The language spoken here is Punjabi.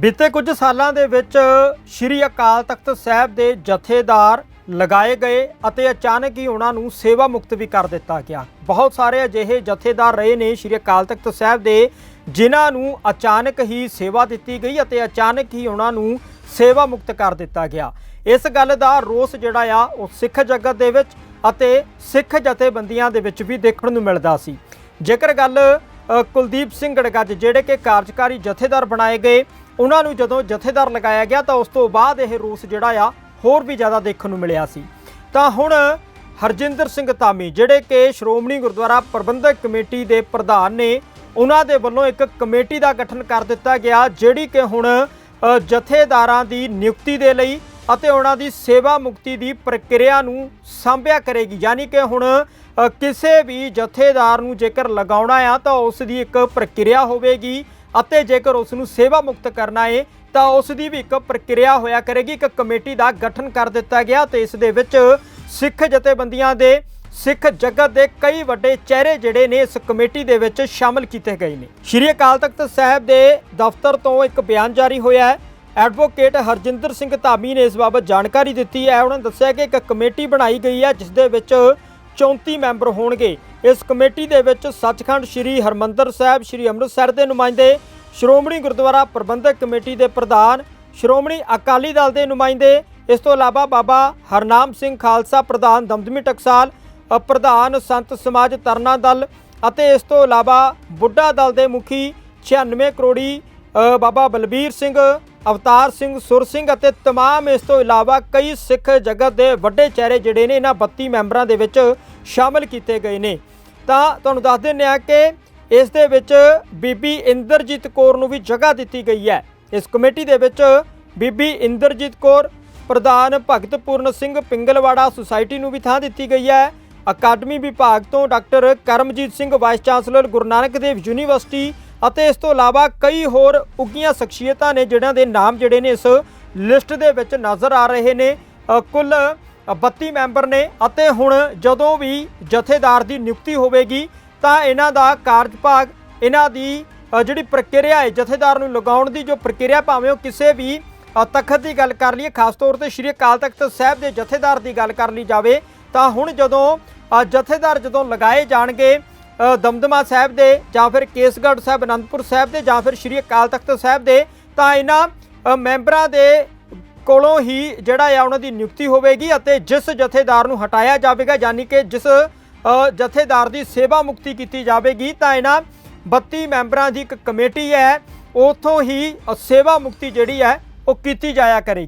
ਬੀਤੇ ਕੁਝ ਸਾਲਾਂ ਦੇ ਵਿੱਚ ਸ਼੍ਰੀ ਅਕਾਲ ਤਖਤ ਸਾਹਿਬ ਦੇ ਜਥੇਦਾਰ ਲਗਾਏ ਗਏ ਅਤੇ ਅਚਾਨਕ ਹੀ ਉਹਨਾਂ ਨੂੰ ਸੇਵਾ ਮੁਕਤ ਵੀ ਕਰ ਦਿੱਤਾ ਗਿਆ। ਬਹੁਤ ਸਾਰੇ ਅਜਿਹੇ ਜਥੇਦਾਰ ਰਹੇ ਨੇ ਸ਼੍ਰੀ ਅਕਾਲ ਤਖਤ ਸਾਹਿਬ ਦੇ, ਜਿਨ੍ਹਾਂ ਨੂੰ ਅਚਾਨਕ ਹੀ ਸੇਵਾ ਦਿੱਤੀ ਗਈ ਅਤੇ ਅਚਾਨਕ ਹੀ ਉਹਨਾਂ ਨੂੰ ਸੇਵਾ ਮੁਕਤ ਕਰ ਦਿੱਤਾ ਗਿਆ। ਇਸ ਗੱਲ ਦਾ ਰੋਸ ਜਿਹੜਾ ਆ, ਉਹ ਸਿੱਖ ਜਗਤ ਦੇ ਵਿੱਚ ਅਤੇ ਸਿੱਖ ਜਥੇਬੰਦੀਆਂ ਦੇ ਵਿੱਚ ਵੀ ਦੇਖਣ ਨੂੰ ਮਿਲਦਾ ਸੀ। ਜੇਕਰ ਗੱਲ ਕੁਲਦੀਪ ਸਿੰਘ ਗੜਗੱਜ, ਜਿਹੜੇ ਕਿ ਕਾਰਜਕਾਰੀ ਜਥੇਦਾਰ ਬਣਾਏ ਗਏ ਉਹਨਾਂ ਨੂੰ ਜਦੋਂ ਜਥੇਦਾਰ ਲਗਾਇਆ ਗਿਆ ਤਾਂ ਉਸ ਤੋਂ ਬਾਅਦ ਇਹ ਰੋਸ ਜਿਹੜਾ ਆ, ਹੋਰ ਵੀ ਜ਼ਿਆਦਾ ਦੇਖਣ ਨੂੰ ਮਿਲਿਆ ਸੀ। ਤਾਂ ਹੁਣ ਹਰਜਿੰਦਰ ਸਿੰਘ ਧਾਮੀ, ਜਿਹੜੇ ਕਿ ਸ਼੍ਰੋਮਣੀ ਗੁਰਦੁਆਰਾ ਪ੍ਰਬੰਧਕ ਕਮੇਟੀ ਦੇ ਪ੍ਰਧਾਨ ਨੇ, ਉਹਨਾਂ ਦੇ ਵੱਲੋਂ ਇੱਕ ਕਮੇਟੀ ਦਾ ਗਠਨ ਕਰ ਦਿੱਤਾ ਗਿਆ, ਜਿਹੜੀ ਕਿ ਹੁਣ ਜਥੇਦਾਰਾਂ ਦੀ ਨਿਯੁਕਤੀ ਦੇ ਲਈ ਅਤੇ ਉਹਨਾਂ ਦੀ ਸੇਵਾ ਮੁਕਤੀ ਦੀ ਪ੍ਰਕਿਰਿਆ ਨੂੰ ਸਾਂਭਿਆ ਕਰੇਗੀ। ਯਾਨੀ ਕਿ ਹੁਣ ਕਿਸੇ ਵੀ ਜਥੇਦਾਰ ਨੂੰ ਜੇਕਰ ਲਗਾਉਣਾ ਆ ਤਾਂ ਉਸ ਦੀ ਇੱਕ ਪ੍ਰਕਿਰਿਆ ਹੋਵੇਗੀ। ਅਤੇ ਜੇਕਰ ਉਸ ਨੂੰ ਸੇਵਾ ਮੁਕਤ ਕਰਨਾ ਹੈ ਤਾਂ ਉਸ ਦੀ ਵੀ ਇੱਕ ਪ੍ਰਕਿਰਿਆ ਹੋਇਆ ਕਰੇਗੀ। ਇੱਕ ਕਮੇਟੀ ਦਾ ਗਠਨ ਕਰ ਦਿੱਤਾ ਗਿਆ ਤੇ ਇਸ ਦੇ ਵਿੱਚ ਸਿੱਖ ਜਥੇਬੰਦੀਆਂ ਦੇ, ਸਿੱਖ ਜਗਤ ਦੇ ਕਈ ਵੱਡੇ ਚਿਹਰੇ ਜਿਹੜੇ ਨੇ ਇਸ ਕਮੇਟੀ ਦੇ ਵਿੱਚ ਸ਼ਾਮਲ ਕੀਤੇ ਗਏ ਨੇ। ਸ਼੍ਰੀ ਅਕਾਲ ਤਖਤ ਸਾਹਿਬ ਦੇ ਦਫ਼ਤਰ ਤੋਂ ਇੱਕ ਬਿਆਨ ਜਾਰੀ ਹੋਇਆ ਹੈ। ਐਡਵੋਕੇਟ ਹਰਜਿੰਦਰ ਸਿੰਘ ਧਾਮੀ ਨੇ ਇਸ ਬਾਬਤ ਜਾਣਕਾਰੀ ਦਿੱਤੀ ਹੈ। ਉਹਨਾਂ ਨੇ ਦੱਸਿਆ ਕਿ ਇੱਕ ਕਮੇਟੀ ਬਣਾਈ ਗਈ ਹੈ, ਜਿਸ ਦੇ ਵਿੱਚ 34 ਮੈਂਬਰ ਹੋਣਗੇ। ਇਸ ਕਮੇਟੀ ਦੇ ਵਿੱਚ ਸੱਚਖੰਡ ਸ੍ਰੀ ਹਰਮੰਦਰ ਸਾਹਿਬ, ਸ੍ਰੀ ਅੰਮ੍ਰਿਤਸਰ ਦੇ ਨੁਮਾਇੰਦੇ, ਸ਼੍ਰੋਮਣੀ ਗੁਰਦੁਆਰਾ ਪ੍ਰਬੰਧਕ ਕਮੇਟੀ ਦੇ ਪ੍ਰਧਾਨ, ਸ਼੍ਰੋਮਣੀ ਅਕਾਲੀ ਦਲ ਦੇ ਨੁਮਾਇੰਦੇ, ਇਸ ਤੋਂ ਇਲਾਵਾ ਬਾਬਾ ਹਰਨਾਮ ਸਿੰਘ ਖਾਲਸਾ ਪ੍ਰਧਾਨ ਦਮਦਮੀ ਟਕਸਾਲ ਪ੍ਰਧਾਨ ਸੰਤ ਸਮਾਜ ਤਰਨਾ ਦਲ ਅਤੇ ਇਸ ਤੋਂ ਇਲਾਵਾ ਬੁੱਢਾ ਦਲ ਦੇ ਮੁਖੀ 96 ਕਰੋੜੀ ਬਾਬਾ ਬਲਬੀਰ ਸਿੰਘ ਅਵਤਾਰ ਸਿੰਘ ਸੁਰ ਸਿੰਘ ਅਤੇ तमाम ਇਸ ਤੋਂ ਇਲਾਵਾ ਕਈ ਸਿੱਖ ਜਗਤ ਦੇ ਵੱਡੇ ਚਿਹਰੇ ਜਿਹੜੇ ਨੇ ਇਹਨਾਂ 32 ਮੈਂਬਰਾਂ ਦੇ ਵਿੱਚ ਸ਼ਾਮਲ ਕੀਤੇ ਗਏ ਨੇ ਤਾਂ ਤੁਹਾਨੂੰ ਦੱਸ ਦਿੰਦੇ ਆ ਕਿ ਇਸ ਦੇ ਵਿੱਚ ਬੀਬੀ ਇੰਦਰਜੀਤ ਕੌਰ ਨੂੰ ਵੀ ਜਗ੍ਹਾ ਦਿੱਤੀ ਗਈ ਹੈ ਇਸ ਕਮੇਟੀ ਦੇ ਵਿੱਚ ਬੀਬੀ ਇੰਦਰਜੀਤ ਕੌਰ ਪ੍ਰਧਾਨ ਭਗਤ ਪੂਰਨ ਸਿੰਘ ਪਿੰਗਲਵਾੜਾ ਸੁਸਾਇਟੀ ਨੂੰ ਵੀ ਥਾਂ ਦਿੱਤੀ ਗਈ ਹੈ ਅਕਾਦਮੀ ਵਿਭਾਗ ਤੋਂ doctor Karamjit Singh vice chancellor Guru Nanak Dev university ਅਤੇ ਇਸ ਤੋਂ ਇਲਾਵਾ ਕਈ ਹੋਰ ਉੱਗੀਆਂ ਸ਼ਖਸੀਅਤਾਂ ਨੇ ਜਿਹੜਿਆਂ ਦੇ ਨਾਮ ਜਿਹੜੇ ਨੇ ਇਸ ਲਿਸਟ ਦੇ ਵਿੱਚ ਨਜ਼ਰ ਆ ਰਹੇ ਨੇ। ਕੁੱਲ 32 ਮੈਂਬਰ ਨੇ ਅਤੇ ਹੁਣ ਜਦੋਂ ਵੀ ਜਥੇਦਾਰ ਦੀ ਨਿਯੁਕਤੀ ਹੋਵੇਗੀ ਤਾਂ ਇਹਨਾਂ ਦਾ ਕਾਰਜਭਾਗ, ਇਹਨਾਂ ਦੀ ਜਿਹੜੀ ਪ੍ਰਕਿਰਿਆ ਹੈ, ਜਥੇਦਾਰ ਨੂੰ ਲਗਾਉਣ ਦੀ ਜੋ ਪ੍ਰਕਿਰਿਆ ਭਾਵੇਂ ਉਹ ਕਿਸੇ ਵੀ ਤਖਤ ਦੀ ਗੱਲ ਕਰ ਲਈਏ, ਖਾਸ ਤੌਰ ਤੇ ਸ਼੍ਰੀ ਅਕਾਲ ਤਖਤ ਸਾਹਿਬ ਦੇ ਜਥੇਦਾਰ ਦੀ ਗੱਲ ਕਰ ਲਈ ਜਾਵੇ, ਤਾਂ ਹੁਣ ਜਦੋਂ ਜਥੇਦਾਰ ਜਦੋਂ ਲਗਾਏ ਜਾਣਗੇ ਦਮਦਮਾ ਸਾਹਿਬ ਦੇ ਜਾਂ ਫਿਰ ਕੇਸਗੜ੍ਹ ਸਾਹਿਬ, ਅਨੰਦਪੁਰ ਸਾਹਿਬ ਦੇ ਜਾਂ ਫਿਰ ਸ਼੍ਰੀ ਅਕਾਲ ਤਖਤ ਸਾਹਿਬ ਦੇ, ਤਾਂ ਇਹਨਾਂ ਮੈਂਬਰਾਂ ਦੇ ਕੋਲੋਂ ਹੀ ਜਿਹੜਾ ਆ ਉਹਨਾਂ ਦੀ ਨਿਯੁਕਤੀ ਹੋਵੇਗੀ ਅਤੇ ਜਿਸ ਜਥੇਦਾਰ ਨੂੰ ਹਟਾਇਆ ਜਾਵੇਗਾ, ਯਾਨੀ ਕਿ ਜਿਸ ਜਥੇਦਾਰ ਦੀ ਸੇਵਾ ਮੁਕਤੀ ਕੀਤੀ ਜਾਵੇਗੀ, ਤਾਂ ਇਹਨਾਂ 32 ਮੈਂਬਰਾਂ ਦੀ ਇੱਕ ਕਮੇਟੀ ਹੈ, ਉਥੋਂ ਹੀ ਸੇਵਾ ਮੁਕਤੀ ਜਿਹੜੀ ਹੈ, ਉਹ ਕੀਤੀ ਜਾਇਆ ਕਰੇਗੀ।